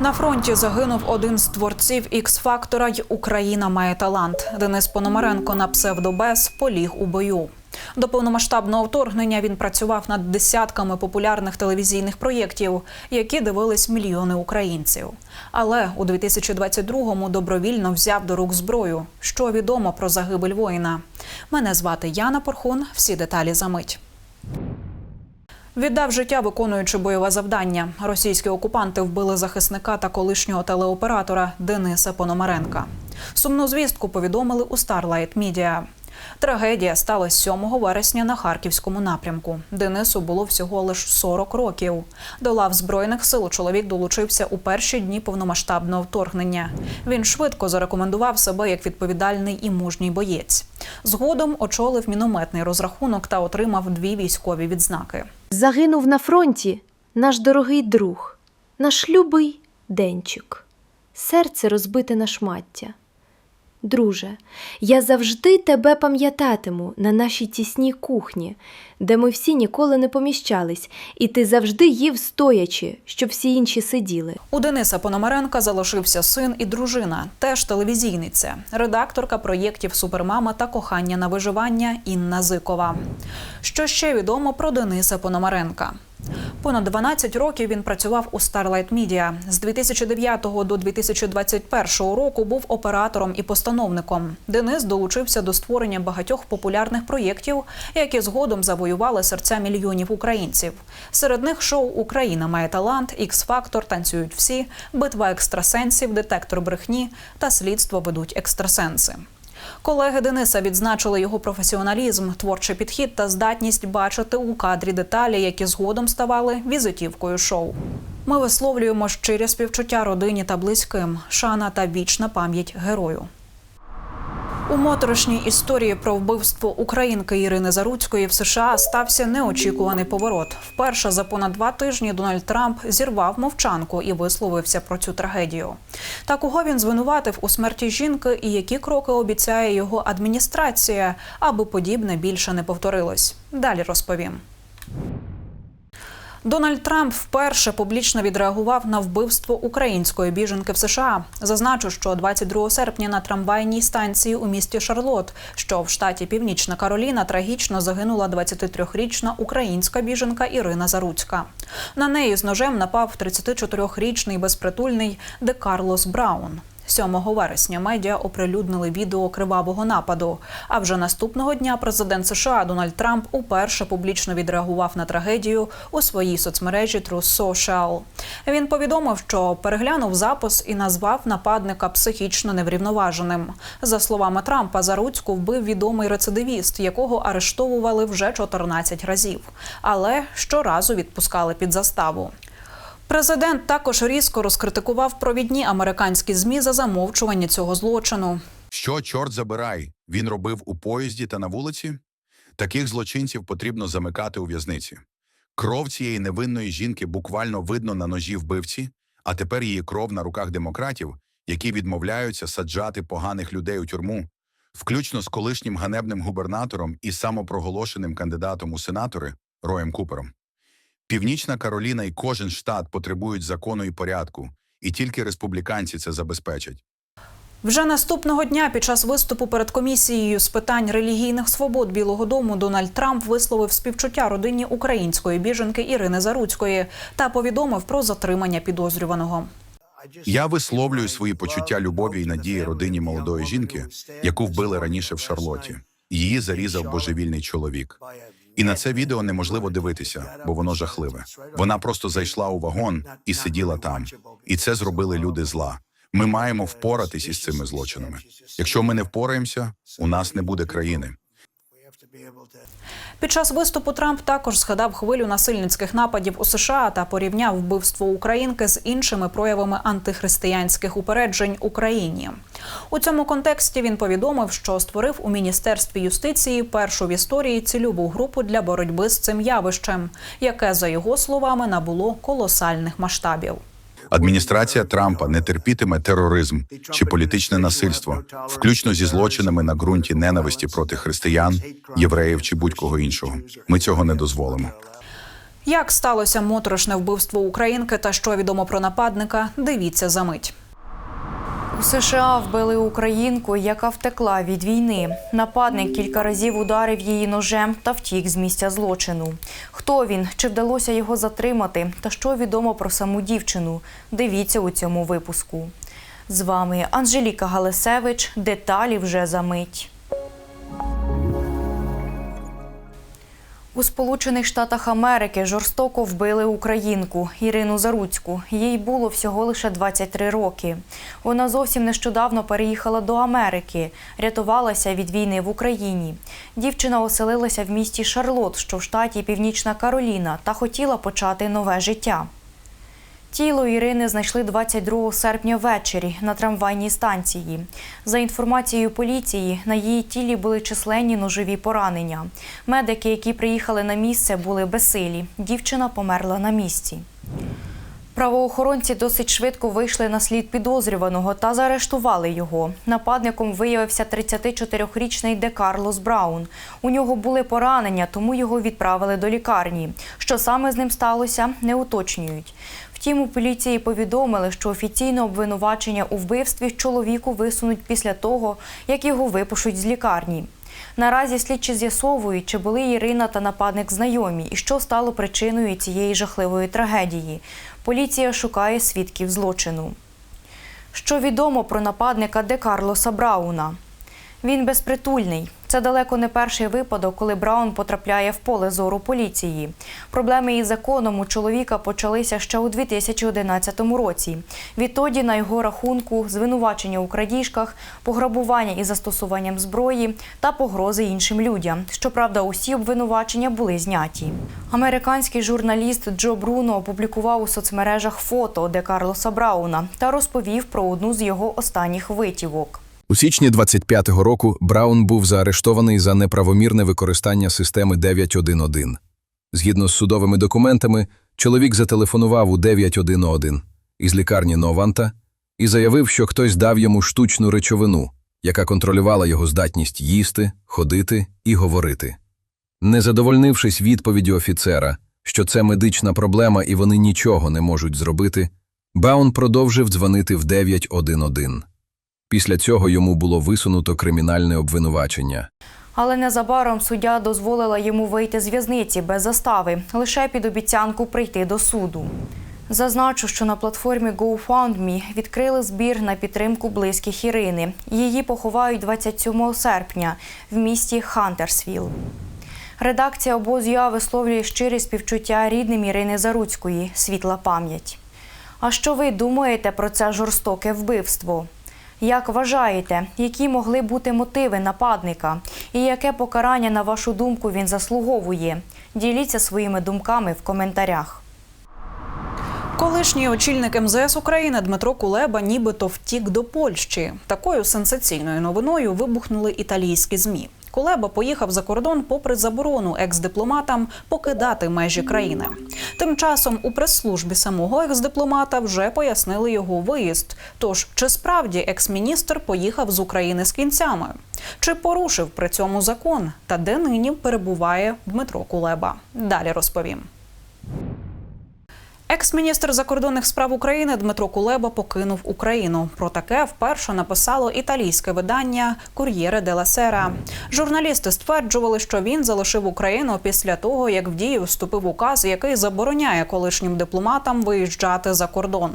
На фронті загинув один з творців Ікс-фактора й Україна має талант. Денис Пономаренко на псевдобес поліг у бою. До повномасштабного вторгнення він працював над десятками популярних телевізійних проєктів, які дивились мільйони українців. Але у 2022-му добровільно взяв до рук зброю. Що відомо про загибель воїна? Мене звати Яна Порхун. Всі деталі за мить. Віддав життя, виконуючи бойове завдання. Російські окупанти вбили захисника та колишнього телеоператора Дениса Пономаренка. Сумну звістку повідомили у Starlight Media. Трагедія сталася 7 вересня на харківському напрямку. Денису було всього лише 40 років. До лав збройних сил чоловік долучився у перші дні повномасштабного вторгнення. Він швидко зарекомендував себе як відповідальний і мужній боєць. Згодом очолив мінометний розрахунок та отримав дві військові відзнаки. Загинув на фронті наш дорогий друг, наш любий денчик. Серце розбите на шмаття. Друже, я завжди тебе пам'ятатиму на нашій тісній кухні, де ми всі ніколи не поміщались, і ти завжди їв стоячи, щоб всі інші сиділи. У Дениса Пономаренка залишився син і дружина, теж телевізійниця, редакторка проєктів Супермама та кохання на виживання Інна Зикова. Що ще відомо про Дениса Пономаренка? Понад 12 років він працював у Starlight Media. З 2009 до 2021 року був оператором і постановником. Денис долучився до створення багатьох популярних проєктів, які згодом завоювали серця мільйонів українців. Серед них шоу Україна має талант, Ікс-фактор, танцюють всі, битва екстрасенсів, детектор брехні та слідство ведуть екстрасенси. Колеги Дениса відзначили його професіоналізм, творчий підхід та здатність бачити у кадрі деталі, які згодом ставали візитівкою шоу. Ми висловлюємо щирі співчуття родині та близьким, шана та вічна пам'ять герою. У моторошній історії про вбивство українки Ірини Заруцької в США стався неочікуваний поворот. Вперше за понад два тижні Дональд Трамп зірвав мовчанку і висловився про цю трагедію. Та кого він звинуватив у смерті жінки і які кроки обіцяє його адміністрація, аби подібне більше не повторилось. Далі розповім. Дональд Трамп вперше публічно відреагував на вбивство української біженки в США. Зазначу, що 22 серпня на трамвайній станції у місті Шарлот, що в штаті Північна Кароліна, трагічно загинула 23-річна українська біженка Ірина Заруцька. На неї з ножем напав 34-річний безпритульний Де Карлос Браун. 7 вересня медіа оприлюднили відео кривавого нападу. А вже наступного дня президент США Дональд Трамп уперше публічно відреагував на трагедію у своїй соцмережі True Social. Він повідомив, що переглянув запис і назвав нападника психічно неврівноваженим. За словами Трампа, Заруцьку вбив відомий рецидивіст, якого арештовували вже 14 разів, але щоразу відпускали під заставу. Президент також різко розкритикував провідні американські змі за замовчування цього злочину. Що, чорт забирай, він робив у поїзді та на вулиці? Таких злочинців потрібно замикати у в'язниці. Кров цієї невинної жінки буквально видно на ножі вбивці, а тепер її кров на руках демократів, які відмовляються саджати поганих людей у тюрму, включно з колишнім ганебним губернатором і самопроголошеним кандидатом у сенатори Роєм Купером. Північна Кароліна і кожен штат потребують закону і порядку, і тільки республіканці це забезпечать. Вже наступного дня під час виступу перед комісією з питань релігійних свобод Білого Дому Дональд Трамп висловив співчуття родині української біженки Ірини Заруцької та повідомив про затримання підозрюваного. Я висловлюю свої почуття любові і надії родині молодої жінки, яку вбили раніше в Шарлоті. Її зарізав божевільний чоловік. І на це відео неможливо дивитися, бо воно жахливе. Вона просто зайшла у вагон і сиділа там. І це зробили люди зла. Ми маємо впоратись із цими злочинами. Якщо ми не впораємося, у нас не буде країни. Під час виступу Трамп також згадав хвилю насильницьких нападів у США та порівняв вбивство українки з іншими проявами антихристиянських упереджень Україні. У цьому контексті він повідомив, що створив у міністерстві юстиції першу в історії цільову групу для боротьби з цим явищем, яке за його словами набуло колосальних масштабів. Адміністрація Трампа не терпітиме тероризм чи політичне насильство, включно зі злочинами на ґрунті ненависті проти християн, євреїв чи будь-кого іншого. Ми цього не дозволимо. Як сталося моторошне вбивство українки та що відомо про нападника? Дивіться за мить. У США вбили українку, яка втекла від війни. Нападник кілька разів ударив її ножем та втік з місця злочину. Хто він? Чи вдалося його затримати? Та що відомо про саму дівчину? Дивіться у цьому випуску. З вами Анжеліка Галисевич. Деталі вже за мить. У Сполучених Штатах Америки жорстоко вбили українку Ірину Заруцьку. Їй було всього лише 23 роки. Вона зовсім нещодавно переїхала до Америки, рятувалася від війни в Україні. Дівчина оселилася в місті Шарлот, що в штаті Північна Кароліна, та хотіла почати нове життя. Тіло Ірини знайшли 22 серпня ввечері на трамвайній станції. За інформацією поліції, на її тілі були численні ножові поранення. Медики, які приїхали на місце, були безсилі. Дівчина померла на місці. Правоохоронці досить швидко вийшли на слід підозрюваного та заарештували його. Нападником виявився 34-річний Де Карлос Браун. У нього були поранення, тому його відправили до лікарні. Що саме з ним сталося, не уточнюють. Втім, у поліції повідомили, що офіційне обвинувачення у вбивстві чоловіку висунуть після того, як його випишуть з лікарні. Наразі слідчі з'ясовують, чи були Ірина та нападник знайомі і що стало причиною цієї жахливої трагедії. Поліція шукає свідків злочину. Що відомо про нападника Де Карлоса Брауна? Він безпритульний. Це далеко не перший випадок, коли Браун потрапляє в поле зору поліції. Проблеми із законом у чоловіка почалися ще у 2011 році. Відтоді на його рахунку звинувачення у крадіжках, пограбування із застосуванням зброї та погрози іншим людям. Щоправда, усі обвинувачення були зняті. Американський журналіст Джо Бруно опублікував у соцмережах фото Де Карлоса Брауна та розповів про одну з його останніх витівок. У січні 25-го року Браун був заарештований за неправомірне використання системи 911. Згідно з судовими документами, чоловік зателефонував у 911 із лікарні Нованта і заявив, що хтось дав йому штучну речовину, яка контролювала його здатність їсти, ходити і говорити. Не задовольнившись відповіддю офіцера, що це медична проблема і вони нічого не можуть зробити, Баун продовжив дзвонити в 911. Після цього йому було висунуто кримінальне обвинувачення. Але незабаром суддя дозволила йому вийти з в'язниці без застави, лише під обіцянку прийти до суду. Зазначу, що на платформі GoFundMe відкрили збір на підтримку близьких Ірини. Її поховають 27 серпня в місті Хантерсвіл. Редакція обозу «Я» висловлює щирі співчуття рідним Ірини Заруцької, світла пам'ять. А що ви думаєте про це жорстоке вбивство? Як вважаєте, які могли бути мотиви нападника і яке покарання, на вашу думку, він заслуговує? Діліться своїми думками в коментарях. Колишній очільник МЗС України Дмитро Кулеба нібито втік до Польщі. Такою сенсаційною новиною вибухнули італійські змі. Кулеба поїхав за кордон попри заборону екс-дипломатам покидати межі країни. Тим часом у прес-службі самого екс-дипломата вже пояснили його виїзд. Тож чи справді екс-міністр поїхав з України з кінцями? Чи порушив при цьому закон? Та де нині перебуває Дмитро Кулеба? Далі розповім. Екс-міністр закордонних справ України Дмитро Кулеба покинув Україну. Про таке вперше написало італійське видання Кур'єре де ла Сера. Журналісти стверджували, що він залишив Україну після того, як в дію вступив указ, який забороняє колишнім дипломатам виїжджати за кордон.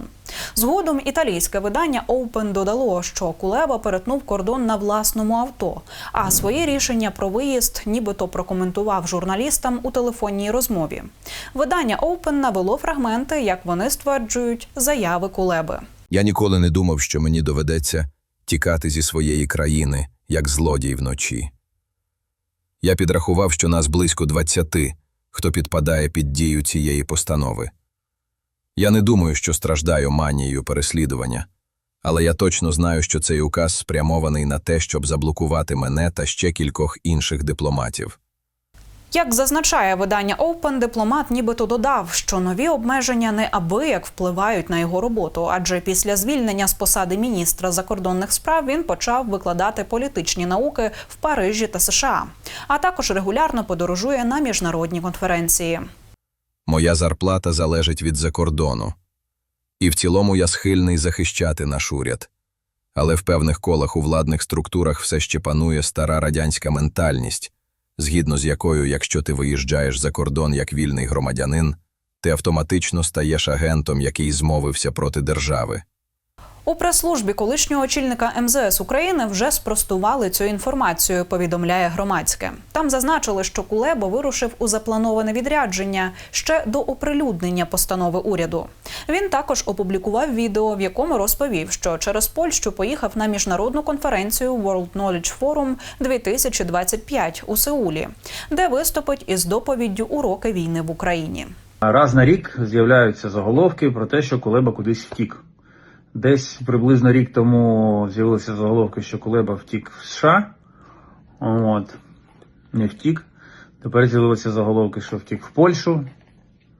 Згодом італійське видання Open додало, що Кулеба перетнув кордон на власному авто, а своє рішення про виїзд нібито прокоментував журналістам у телефонній розмові. Видання Open навело фрагменти, як вони стверджують, заяви Кулеби. Я ніколи не думав, що мені доведеться тікати зі своєї країни, як злодій вночі. Я підрахував, що нас близько двадцяти, хто підпадає під дію цієї постанови. Я не думаю, що страждаю манією переслідування, але я точно знаю, що цей указ спрямований на те, щоб заблокувати мене та ще кількох інших дипломатів. Як зазначає видання Open, дипломат нібито додав, що нові обмеження неабияк впливають на його роботу, адже після звільнення з посади міністра закордонних справ він почав викладати політичні науки в Парижі та США, а також регулярно подорожує на міжнародні конференції. Моя зарплата залежить від закордону. І в цілому я схильний захищати наш уряд. Але в певних колах у владних структурах все ще панує стара радянська ментальність, згідно з якою, якщо ти виїжджаєш за кордон як вільний громадянин, ти автоматично стаєш агентом, який змовився проти держави. У прес-службі колишнього очільника МЗС України вже спростували цю інформацію. Повідомляє громадське. Там зазначили, що Кулеба вирушив у заплановане відрядження ще до оприлюднення постанови уряду. Він також опублікував відео, в якому розповів, що через Польщу поїхав на міжнародну конференцію World Knowledge Forum 2025 у Сеулі, де виступить із доповіддю уроки війни в Україні. Раз на рік з'являються заголовки про те, що Кулеба кудись втік. Десь приблизно рік тому з'явилися заголовки, що Кулеба втік в США. От. Не втік. Тепер з'явилися заголовки, що втік в Польщу.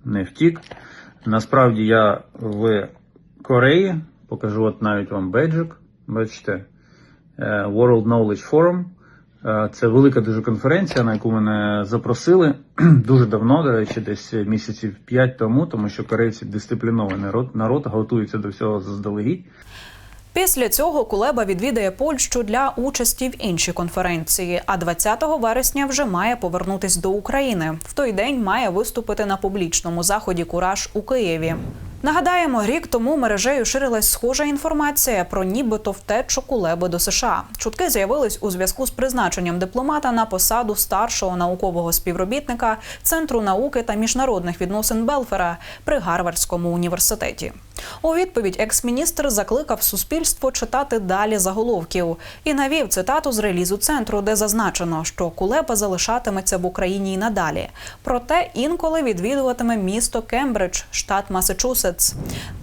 Не втік. Насправді я в Кореї покажу от навіть вам беджик. Бачите, е, World Knowledge Forum. Е, Це велика дуже конференція, на яку мене запросили дуже давно, до речі, десь місяців 5 тому, тому що корейці дисциплінований народ, народ готується до всього заздалегідь. Після цього Кулеба відвідає Польщу для участі в іншій конференції. А 20 вересня вже має повернутись до України. В той день має виступити на публічному заході Кураж у Києві. Нагадаємо, рік тому мережею ширилась схожа інформація про нібито втечу Кулеби до США. Чутки з'явились у зв'язку з призначенням дипломата на посаду старшого наукового співробітника Центру науки та міжнародних відносин Белфера при Гарвардському університеті. У відповідь екс-міністр закликав суспільство читати далі заголовків і навів цитату з релізу центру, де зазначено, що Кулеба залишатиметься в Україні й надалі. Проте інколи відвідуватиме місто Кембридж, штат Масачусетс,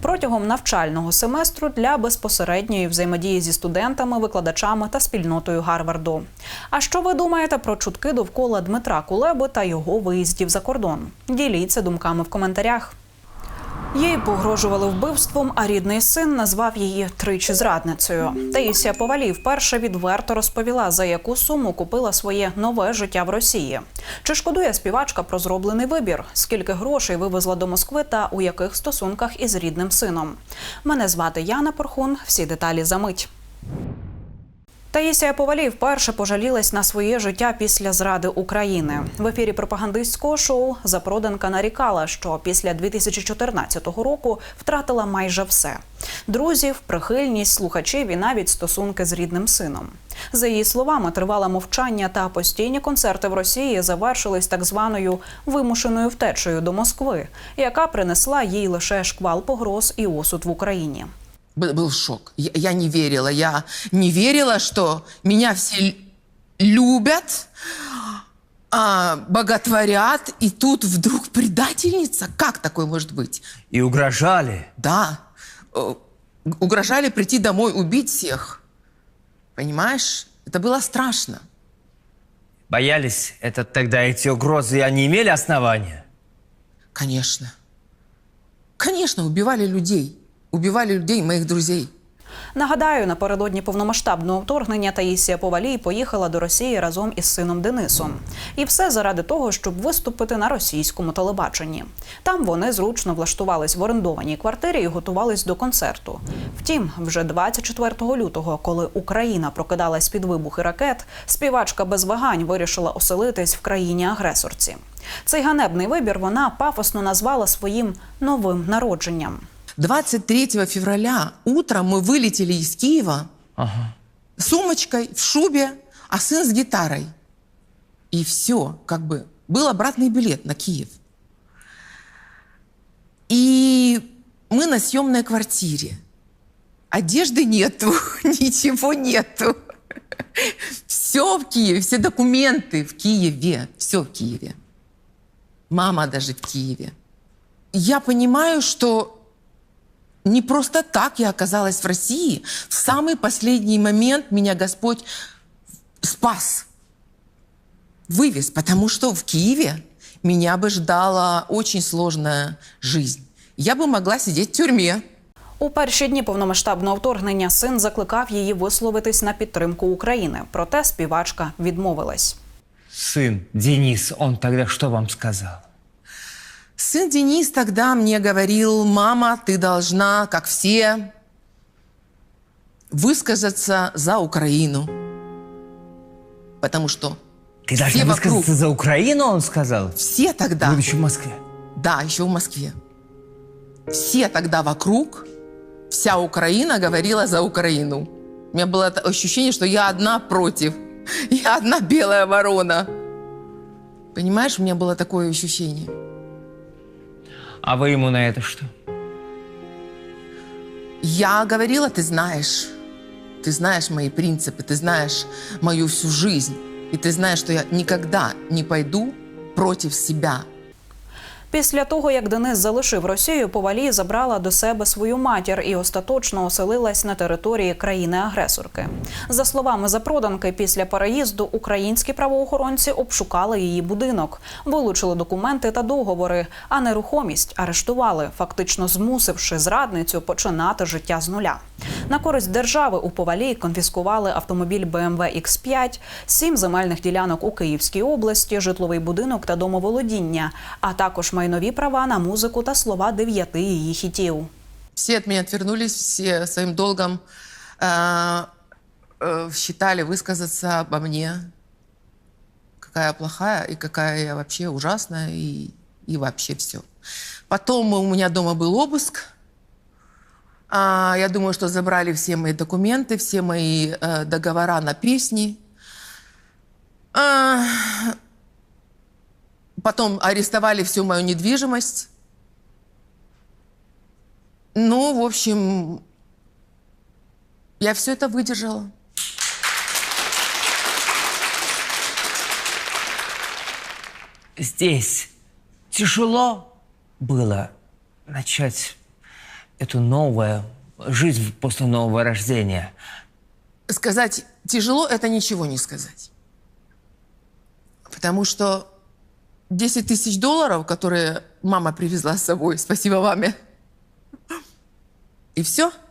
протягом навчального семестру для безпосередньої взаємодії зі студентами, викладачами та спільнотою Гарварду. А що ви думаєте про чутки довкола Дмитра Кулеби та його виїздів за кордон? Діліться думками в коментарях. Їй погрожували вбивством, а рідний син назвав її тричі зрадницею. Таїсія Повалій вперше відверто розповіла, за яку суму купила своє нове життя в Росії. Чи шкодує співачка про зроблений вибір? Скільки грошей вивезла до Москви та у яких стосунках із рідним сином? Мене звати Яна Порхун. Всі деталі за мить. Таїсія Повалій вперше пожалілась на своє життя після зради України. В ефірі пропагандистського шоу запроданка нарікала, що після 2014 року втратила майже все: друзів, прихильність, слухачів і навіть стосунки з рідним сином. За її словами, тривале мовчання та постійні концерти в Росії завершились так званою вимушеною втечею до Москви, яка принесла їй лише шквал погроз і осуд в Україні. Был, был шок. Я, я не верила. Я не верила, что меня все любят, а, боготворят, и тут вдруг предательница. Как такое может быть? И угрожали. Да. Э, Угрожали прийти домой, убить всех. Понимаешь? Это было страшно. Боялись это тогда эти угрозы, они имели основания? Конечно. Конечно, убивали людей. Убивали людей, моих друзей. Нагадаю, напередодні повномасштабного вторгнення Таїсія Повалій поїхала до Росії разом із сином Денисом. І все заради того, щоб виступити на російському телебаченні. Там вони зручно влаштувались в орендованій квартирі і готувались до концерту. Втім, вже 24 лютого, коли Україна прокидалась під вибухи ракет, співачка без вагань вирішила оселитись в країні-агресорці. Цей ганебний вибір вона пафосно назвала своїм новим народженням. 23 февраля утром мы вылетели из Киева Ага. сумочкой, в шубе, а сын с гитарой. И все, как бы, был обратный билет на Киев. И мы на съемной квартире. Одежды нету, ничего нету. Все в Киеве, все документы в Киеве, все в Киеве. Мама даже в Киеве. Я понимаю, что не просто так я оказалась в России. В самый последний момент меня Господь спас, вывез, потому что в Киеве меня бы ждала очень сложная жизнь. Я бы могла сидеть в тюрьме. У перші дні повномасштабного вторгнення син закликав її висловитись на підтримку України. Проте співачка відмовилась. Сын Денис, он тогда что вам сказал? Сын Денис тогда мне говорил, мама, ты должна, как все, высказаться за Украину. Потому что Ты должна все вокруг, высказаться за Украину, он сказал? все тогда, Будучи в Москве. да, еще в Москве, все тогда вокруг, вся Украина говорила за Украину. У меня было ощущение, что я одна против. Я одна белая ворона. Понимаешь, у меня было такое ощущение. А вы ему на это что? Я говорила, ты знаешь, ты знаешь мои принципы, ты знаешь мою всю жизнь. И ты знаешь, что я никогда не пойду против себя. Після того, як Денис залишив Росію, Повалій забрала до себе свою матір і остаточно оселилась на території країни-агресорки. За словами запроданки, після переїзду українські правоохоронці обшукали її будинок, вилучили документи та договори, а нерухомість арештували, фактично змусивши зрадницю починати життя з нуля. На користь держави у Повалій конфіскували автомобіль BMW X5, сім земельних ділянок у Київській області, житловий будинок та домоволодіння, а також майнові права на музику та слова дев'яти її хітів. Все от меня отвернулись, все своим долгом э, э, считали высказаться обо мне. Какая я плохая и какая я вообще ужасная и, и вообще все. Потом у меня дома был обыск. А, я думаю, что забрали все мои документы, все мои э, договора на песни. А, потом арестовали всю мою недвижимость. Ну, в общем, я все это выдержала. Здесь тяжело было начать эту новую жизнь после нового рождения. Сказать тяжело – это ничего не сказать. Потому что 10 тысяч долларов, которые мама привезла с собой, спасибо маме, и все –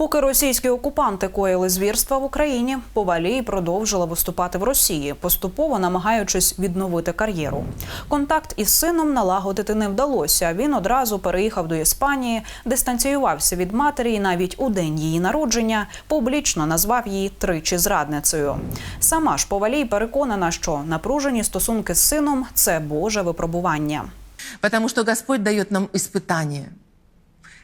Поки російські окупанти коїли звірства в Україні, Повалій продовжила виступати в Росії, поступово намагаючись відновити кар'єру. Контакт із сином налагодити не вдалося. Він одразу переїхав до Іспанії, дистанціювався від матері і навіть у день її народження публічно назвав її тричі зрадницею. Сама ж Повалій переконана, що напружені стосунки з сином це Боже випробування. Потому что Господь дает нам испытание.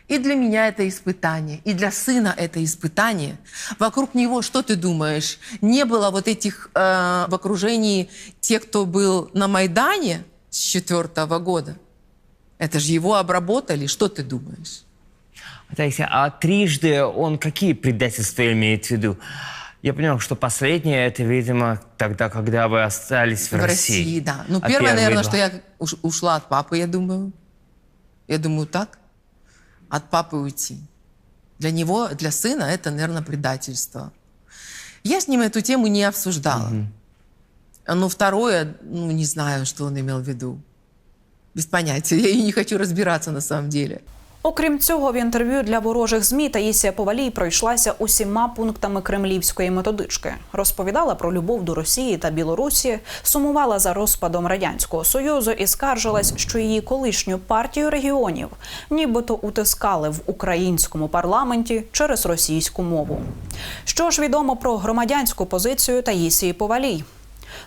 И для меня это испытание, и для сына это испытание. Вокруг него, что ты думаешь, не было вот этих э, в окружении тех, кто был на Майдане с четвертого года? Это же его обработали, что ты думаешь? Таисия, а трижды он какие предательства имеет в виду? Я понял, что последнее это, видимо, тогда, когда вы остались в, В России, да. Ну, А первое, наверное, два? что я уш- ушла от папы, я думаю. Я думаю, так. От папы уйти. Для него, для сына это, наверное, предательство. Я с ним эту тему не обсуждала. Но второе, ну, не знаю, что он имел в виду. Без понятия. Я и не хочу разбираться на самом деле. Окрім цього, в інтерв'ю для ворожих змі Таїсія Повалій пройшлася усіма пунктами кремлівської методички. Розповідала про любов до Росії та Білорусі, сумувала за розпадом радянського союзу і скаржилась, що її колишню партію регіонів нібито утискали в українському парламенті через російську мову. Що ж відомо про громадянську позицію Таїсії Повалій?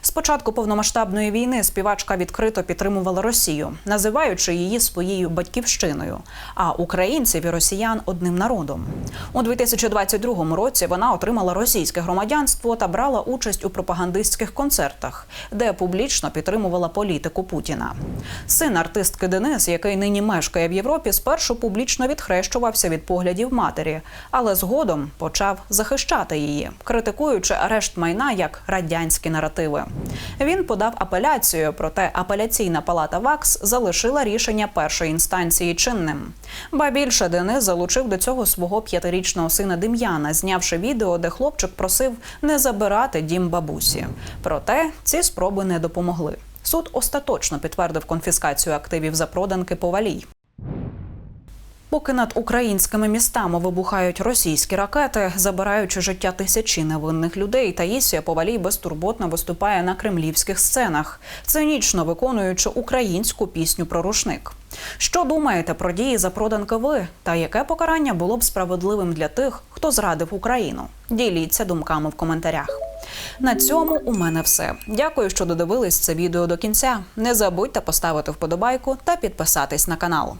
З початку повномасштабної війни співачка відкрито підтримувала Росію, називаючи її своєю батьківщиною, а українців і росіян одним народом. У 2022 році вона отримала російське громадянство та брала участь у пропагандистських концертах, де публічно підтримувала політику Путіна. Син артистки Денис, який нині мешкає в Європі, спершу публічно відхрещувався від поглядів матері, але згодом почав захищати її, критикуючи арешт майна як радянські наративи. Він подав апеляцію, проте апеляційна палата ВАКС залишила рішення першої інстанції чинним. Ба більше Денис залучив до цього свого п'ятирічного сина Дем'яна, знявши відео, де хлопчик просив не забирати дім бабусі. Проте ці спроби не допомогли. Суд остаточно підтвердив конфіскацію активів запроданки Повалій. Поки над українськими містами вибухають російські ракети, забираючи життя тисячі невинних людей, Таїсія Повалій безтурботно виступає на кремлівських сценах, цинічно виконуючи українську пісню про рушник. Що думаєте про дії запроданки ви? Та яке покарання було б справедливим для тих, хто зрадив Україну? Діліться думками в коментарях. На цьому у мене все. Дякую, що додивились це відео до кінця. Не забудьте поставити вподобайку та підписатись на канал.